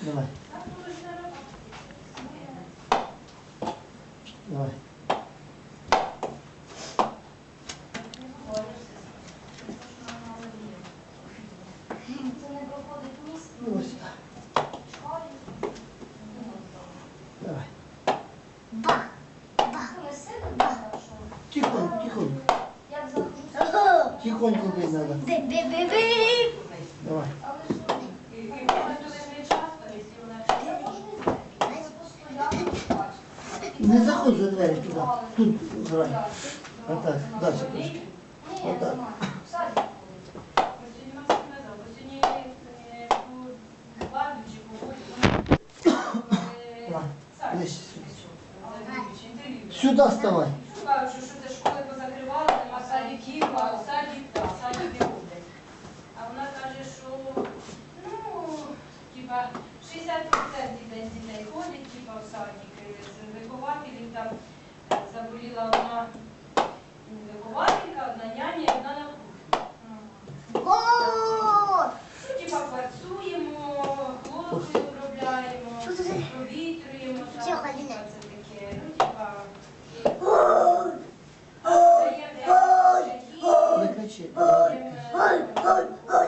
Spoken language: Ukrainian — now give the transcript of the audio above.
Давай, давай. Давай. Бах. Тихонько бить надо. Давай. не заходь за двері туди. Тут грай. Отак, далі. Трошки. Отак. знаю. В типа 60% з дітей ходить, типа в садик з вихователів там е, заболіла одна вихователька, одна няня одна на кухні. Ну, типа працюємо, хлопці обробляємо, провітрюємо, це таке, ну типа. Даємо, даємо, даємо, даємо,